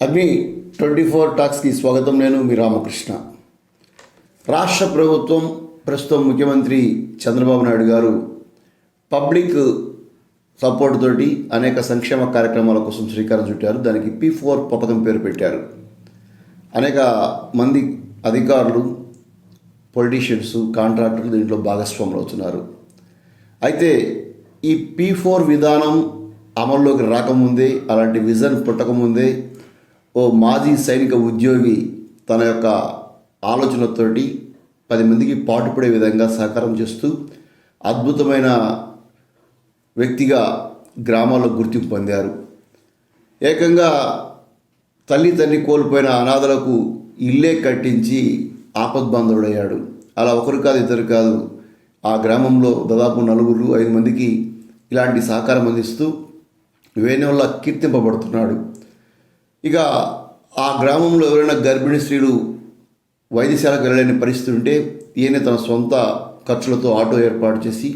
అగ్ని twenty four టాక్స్కి స్వాగతం. నేను మీ రామకృష్ణ. రాష్ట్ర ప్రభుత్వం ప్రస్తుతం ముఖ్యమంత్రి చంద్రబాబు నాయుడు గారు పబ్లిక్ సపోర్ట్ తోటి అనేక సంక్షేమ కార్యక్రమాల కోసం శ్రీకారం చుట్టారు. దానికి పి ఫోర్ పథకం పేరు పెట్టారు. అనేక మంది అధికారులు పొలిటీషియన్స్ కాంట్రాక్టర్లు దీంట్లో భాగస్వాములు అవుతున్నారు. అయితే ఈ పీ ఫోర్ విధానం అమల్లోకి రాకముందే అలాంటి విజన్ పుట్టకముందే ఓ మాజీ సైనిక ఉద్యోగి తన యొక్క ఆలోచనతోటి పది మందికి పాటుపడే విధంగా సహకారం చేస్తూ అద్భుతమైన వ్యక్తిగా గ్రామాల్లో గుర్తింపు పొందారు. ఏకంగా తల్లి తండ్రి కోల్పోయిన అనాథలకు ఇల్లే కట్టించి ఆపద్బాంధవుడయ్యాడు. అలా ఒకరు కాదు ఇద్దరు కాదు ఆ గ్రామంలో దాదాపు నలుగురు ఐదు మందికి ఇలాంటి సహకారం అందిస్తూ వేణువల్ల కీర్తింపబడుతున్నాడు. ఇక ఆ గ్రామంలో ఎవరైనా గర్భిణీ స్త్రీలు వైద్యశాలకు వెళ్ళలేని పరిస్థితి ఉంటే ఈయన తన సొంత ఖర్చులతో ఆటో ఏర్పాటు చేసి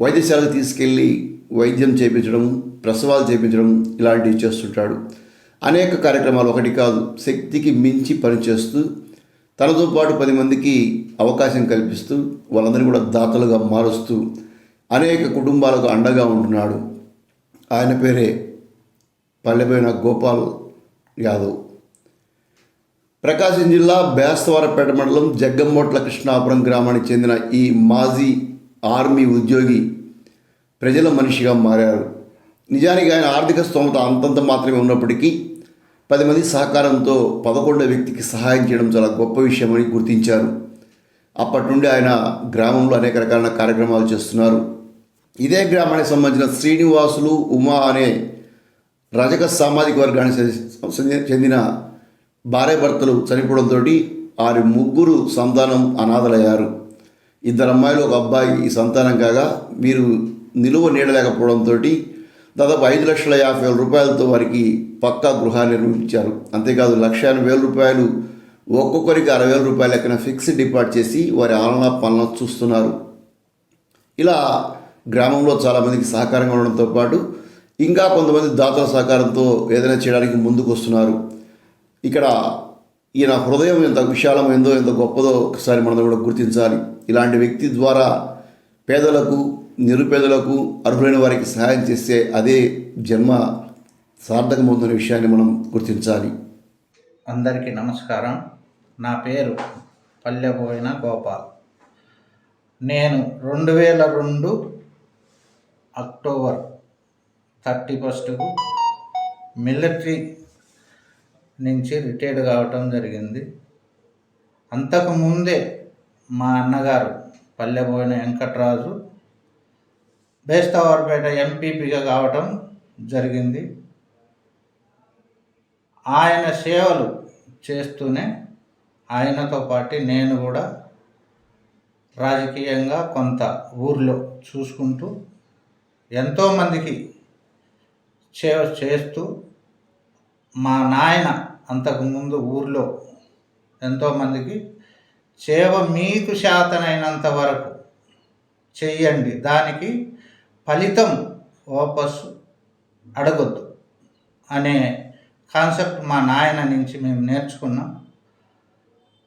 వైద్యశాలకు తీసుకెళ్ళి వైద్యం చేయించడం ప్రసవాలు చేయించడం ఇలాంటివి చేస్తుంటాడు. అనేక కార్యక్రమాలు ఒకటి కాదు శక్తికి మించి పనిచేస్తూ తనతో పాటు పది మందికి అవకాశం కల్పిస్తూ వాళ్ళందరినీ కూడా దాతలుగా మారుస్తూ అనేక కుటుంబాలకు అండగా ఉంటున్నాడు. ఆయన పేరే పల్లెపోయిన గోపాల్ యాదవ్ ప్రకాశం జిల్లా బేస్తవారపేట మండలం జగ్గమ్మోట్ల కృష్ణాపురం గ్రామానికి చెందిన ఈ మాజీ ఆర్మీ ఉద్యోగి ప్రజల మనిషిగా మారారు. నిజానికి ఆయన ఆర్థిక స్తోమత అంతంత మాత్రమే ఉన్నప్పటికీ పది మంది సహకారంతో పదకొండో వ్యక్తికి సహాయం చేయడం చాలా గొప్ప విషయమని గుర్తించారు. అప్పటి నుండి ఆయన గ్రామంలో అనేక రకాల కార్యక్రమాలు చేస్తున్నారు. ఇదే గ్రామానికి సంబంధించిన శ్రీనివాసులు ఉమా అనే రజక సామాజిక వర్గానికి చెందిన భార్యాభర్తలు చనిపోవడంతో వారి ముగ్గురు సంతానం అనాథలయ్యారు. ఇద్దరు అమ్మాయిలు ఒక అబ్బాయి ఈ సంతానం కాగా వీరు నిలువ నీడలేకపోవడంతో దాదాపు ఐదు లక్షల యాభై వేల రూపాయలతో వారికి పక్కా గృహాన్ని నిర్మించారు. అంతేకాదు లక్ష ఎనభై వేల రూపాయలు ఒక్కొక్కరికి అరవై వేల రూపాయల లెక్కన ఫిక్స్డ్ డిపాజిట్ చేసి వారి ఆలన పాలన చూస్తున్నారు. ఇలా గ్రామంలో చాలామందికి సహకారంగా ఉండడంతో పాటు ఇంకా కొంతమంది దాతల సహకారంతో ఏదైనా చేయడానికి ముందుకు వస్తున్నారు ఇక్కడ ఈయన హృదయం ఎంత విశాలమైందో ఎంత గొప్పదో ఒకసారి మనం కూడా గుర్తించాలి. ఇలాంటి వ్యక్తి ద్వారా పేదలకు నిరుపేదలకు అర్హులైన వారికి సహాయం చేస్తే అదే జన్మ సార్థకమవుతున్న విషయాన్ని మనం గుర్తించాలి. అందరికీ నమస్కారం. నా పేరు పల్లెపోయిన గోపాల్. నేను రెండు వేల రెండు అక్టోబర్ థర్టీ ఫస్ట్కు మిలిటరీ నుంచి రిటైర్డ్ కావటం జరిగింది. అంతకుముందే మా అన్నగారు పల్లెపోయిన వెంకట్రాజు బేస్తవారిపేట ఎంపీపీగా కావటం జరిగింది. ఆయన సేవలు చేస్తూనే ఆయనతో పాటు నేను కూడా రాజకీయంగా కొంత ఊర్లో చూసుకుంటూ ఎంతోమందికి సేవ చేస్తూ మా నాయన అంతకుముందు ఊర్లో ఎంతోమందికి సేవ మీకు శాతనైనంత వరకు చెయ్యండి దానికి ఫలితం వాపసు అడగొద్దు అనే కాన్సెప్ట్ మా నాయన నుంచి మేము నేర్చుకున్నాం.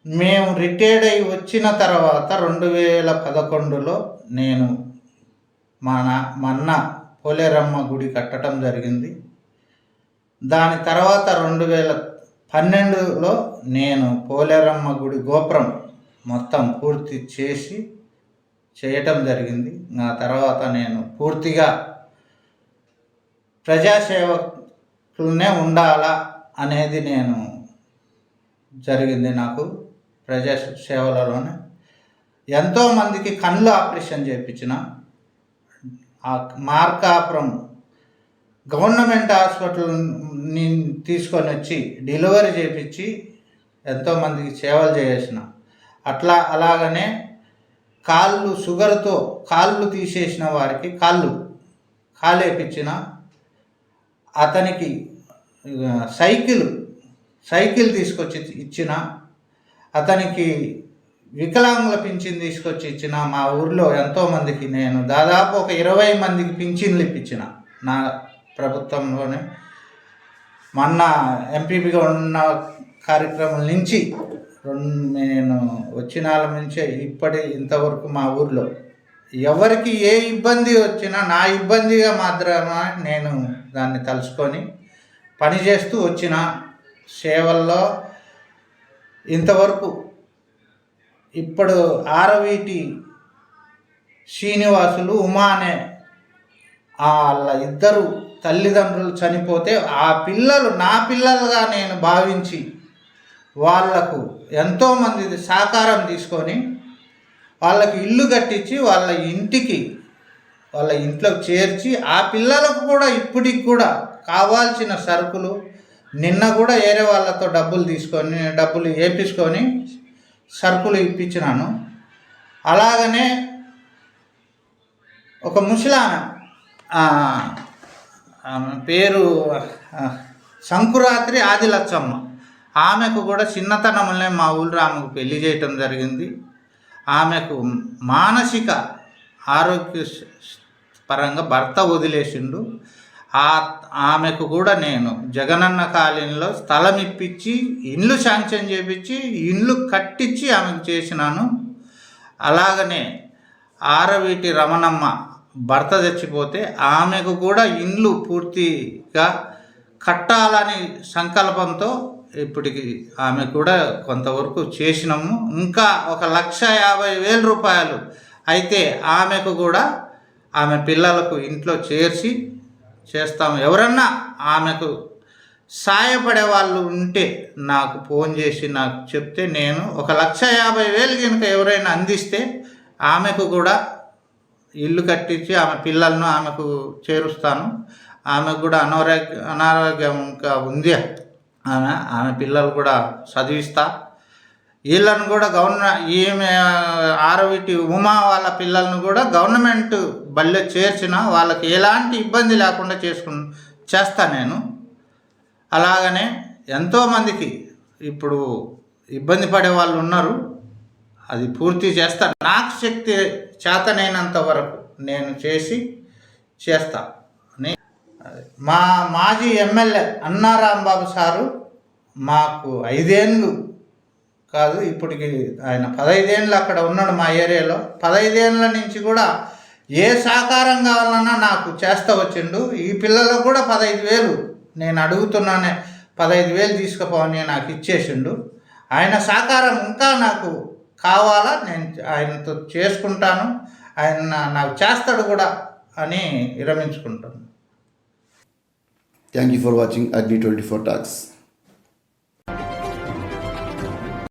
మేము రిటైర్డ్ అయి వచ్చిన తర్వాత రెండు వేల పదకొండులో నేను మా నా మా అన్న పోలేరమ్మ గుడి కట్టడం జరిగింది. దాని తర్వాత రెండు వేల పన్నెండులో నేను పోలేరమ్మ గుడి గోపురం మొత్తం పూర్తి చేసి చేయటం జరిగింది. నా తర్వాత నేను పూర్తిగా ప్రజాసేవకులనే ఉండాలా అనేది నేను జరిగింది నాకు ప్రజా సేవలలోనే ఎంతోమందికి కళ్ళు ఆపరేషన్ చేయించిన ఆ మార్కాపురం గవర్నమెంట్ హాస్పిటల్ని తీసుకొని వచ్చి డెలివరీ చేపించి ఎంతోమందికి సేవలు చేసిన. అట్లా అలాగనే కాళ్ళు షుగర్తో కాళ్ళు తీసేసిన వారికి కాళ్ళు కాలేపించిన అతనికి సైకిల్ సైకిల్ తీసుకొచ్చి ఇచ్చిన అతనికి వికలాంగుల పింఛన్ తీసుకొచ్చి ఇచ్చిన మా ఊర్లో ఎంతోమందికి నేను దాదాపు ఒక ఇరవై మందికి పింఛన్లు ఇప్పించిన నా ప్రభుత్వంలోనే. మొన్న ఎంపీపీగా ఉన్న కార్యక్రమం నుంచి రెండు నేను వచ్చిన నుంచే ఇప్పటి ఇంతవరకు మా ఊర్లో. ఎవరికి ఏ ఇబ్బంది వచ్చినా నా ఇబ్బందిగా మాత్రమే నేను దాన్ని తలుచుకొని పనిచేస్తూ వచ్చిన సేవల్లో ఇంతవరకు ఇప్పుడు ఆరవీటి శ్రీనివాసులు ఉమా అనే వాళ్ళ ఇద్దరు తల్లిదండ్రులు చనిపోతే ఆ పిల్లలు నా పిల్లలుగా నేను భావించి వాళ్ళకు ఎంతోమంది సహకారం తీసుకొని వాళ్ళకి ఇల్లు కట్టించి వాళ్ళ ఇంటికి వాళ్ళ ఇంట్లో చేర్చి ఆ పిల్లలకు కూడా ఇప్పటికి కూడా కావాల్సిన సరుకులు నిన్న కూడా వేరే వాళ్ళతో డబ్బులు తీసుకొని డబ్బులు వేపించుకొని సరుకులు ఇప్పించినాను. అలాగనే ఒక ముసలామె ఆమె పేరు సంకురాత్రి ఆదిలచ్చమ్మ. ఆమెకు కూడా చిన్నతనంలోనే మా ఊళ్ళో ఆమెకు పెళ్ళి చేయటం జరిగింది. ఆమెకు మానసిక ఆరోగ్య పరంగా భర్త వదిలేసిండు. ఆ ఆమెకు కూడా నేను జగనన్న కాలనీలో స్థలం ఇప్పించి ఇండ్లు శాంక్షన్ చేపించి ఇండ్లు కట్టించి ఆమెకు చేసినాను. అలాగనే ఆరవీటి రమణమ్మ భర్త చచ్చిపోతే ఆమెకు కూడా ఇండ్లు పూర్తిగా కట్టాలని సంకల్పంతో ఇప్పటికి ఆమె కూడా కొంతవరకు చేసినాము. ఇంకా ఒక లక్ష యాభై వేల రూపాయలు అయితే ఆమెకు కూడా ఆమె పిల్లలకు ఇంట్లో చేర్చి చేస్తాము ఎవరన్నా ఆమెకు సాయపడే వాళ్ళు ఉంటే నాకు ఫోన్ చేసి నాకు చెప్తే నేను ఒక లక్ష యాభై వేలు కనుక ఎవరైనా అందిస్తే ఆమెకు కూడా ఇల్లు కట్టించి ఆమె పిల్లలను ఆమెకు చేరుస్తాను. ఆమెకు కూడా అనారోగ్య అనారోగ్యం ఇంకా ఉంది. ఆమె ఆమె పిల్లలు కూడా చదివిస్తా. వీళ్ళను కూడా గవర్న ఈమె ఆరవిటి ఉమా వాళ్ళ పిల్లలను కూడా గవర్నమెంట్ బళ్ళో చేర్చిన వాళ్ళకి ఎలాంటి ఇబ్బంది లేకుండా చేసుకు చేస్తా నేను. అలాగనే ఎంతోమందికి ఇప్పుడు ఇబ్బంది పడే వాళ్ళు ఉన్నారు. అది పూర్తి చేస్తా. నాకు శక్తి చేతనైనంత వరకు నేను చేసి చేస్తా. అని మా మాజీ ఎమ్మెల్యే అన్నారాంబాబు సారు మాకు ఐదేళ్ళు కాదు ఇప్పటికి ఆయన పదైదేళ్ళు అక్కడ ఉన్నాడు మా ఏరియాలో. పదైదేళ్ళ నుంచి కూడా ఏ సహకారం కావాలన్నా నాకు చేస్తా వచ్చిండు. ఈ పిల్లలకు కూడా పదహైదు వేలు నేను అడుగుతున్నానే పదహైదు వేలు తీసుకుపోవని నాకు ఇచ్చేసిండు. ఆయన సహకారం ఇంకా నాకు కావాలా నేను ఆయనతో చేసుకుంటాను ఆయన నాకు చేస్తాడు కూడా అని విరమించుకుంటాను. Thank you for watching Agni twenty four talks